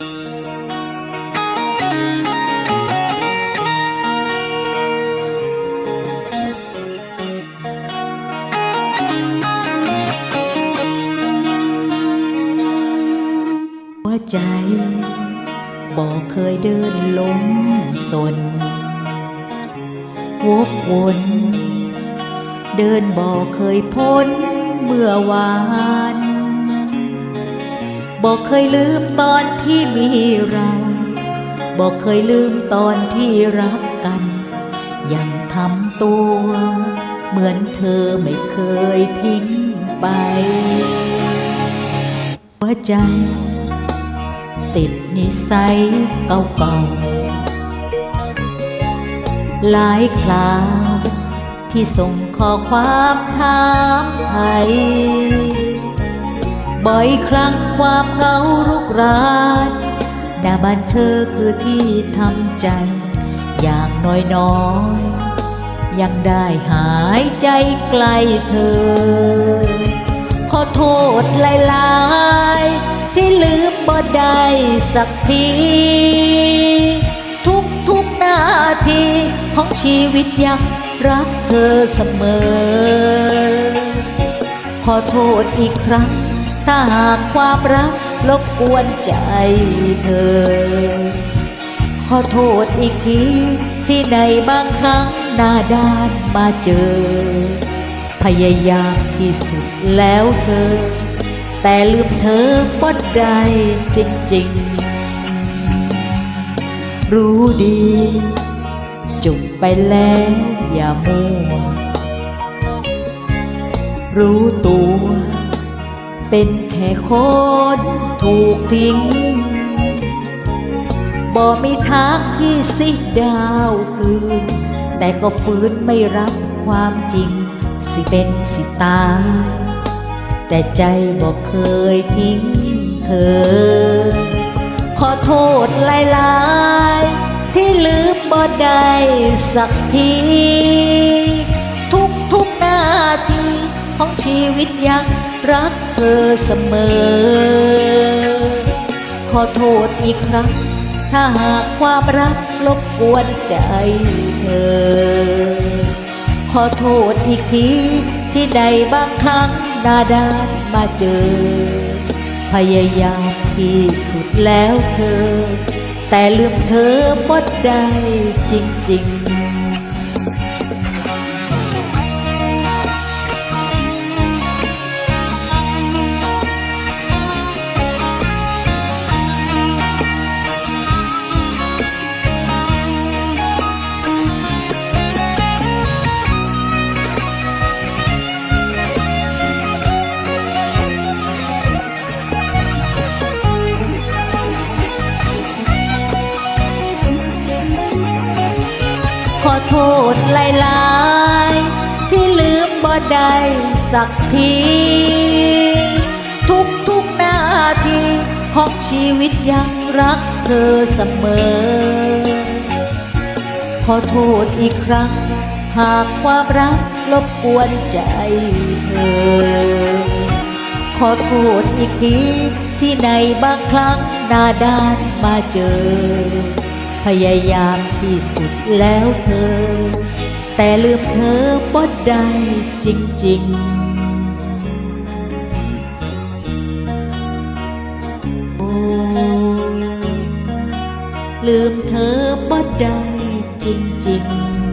หัวใจบอกเคยเดินหลงสน วกวน เดินบอกเคยพ้นเมื่อวาน บอกเคยลืมตอนที่มีเรา บอกเคยลืมตอนที่รักกัน ยังทำตัว เหมือนเธอไม่เคยทิ้งไป หัวใจ ติดนิสัยเก่าๆหลายคราวที่ส่งข้อความถามไทย บ่อยครั้งความเหงารุกรานหน้าบ้านเธอคือที่ทำใจ อย่างน้อยๆยังได้หายใจใกล้เธอ ขอโทษหลายๆ ที่ลืมบ่ได้สักที ทุกทุกๆนาทีของชีวิตยังรักเธอเสมอ ขอโทษอีกครั้ง ถ้าหากความรักรบกวนใจเธอ ขอโทษอีกทีที่ในบางครั้งหน้าด้านมาเจอ พยายามที่สุดแล้วเธอ แต่ลืมเธอบ่ได้จริงๆ รู้ดีจุบไปแล้วอย่ามัวรู้ตัว เป็นแค่คนถูกทิ้งบ่มีทางที่สิดาวคืน แต่ก็ฟื้นไม่รับความจริง สิเป็นสิตายแต่ใจบอกเคยทิ้งเธอ ขอโทษหลายๆ ที่ลืมบ่ได้สักที ทุกทุกๆนาทีของชีวิตยัง รักเธอเสมอ ขอโทษอีกครั้ง ถ้าหากความรักรบกวนใจเธอ ขอโทษอีกทีที่ใดบางครั้งหน้าด้านมาเจอ พยายามที่สุดแล้วเธอ แต่ลืมเธอบ่ได้จริงๆ โทษหลายๆ ที่ลืมบ่ได้สักที ทุกทุกๆนาทีของชีวิตยังรักเธอเสมอ ขอโทษอีกครั้ง หากความรักรบกวนใจเธอ ขอโทษอีกทีที่ในบางครั้งหน้าด้านมาเจอ ยายามที่สุดแล้วเธอ แต่ลืมเธอบ่ได้จริง ๆ โอ้ลืมเธอบ่ได้จริง ๆ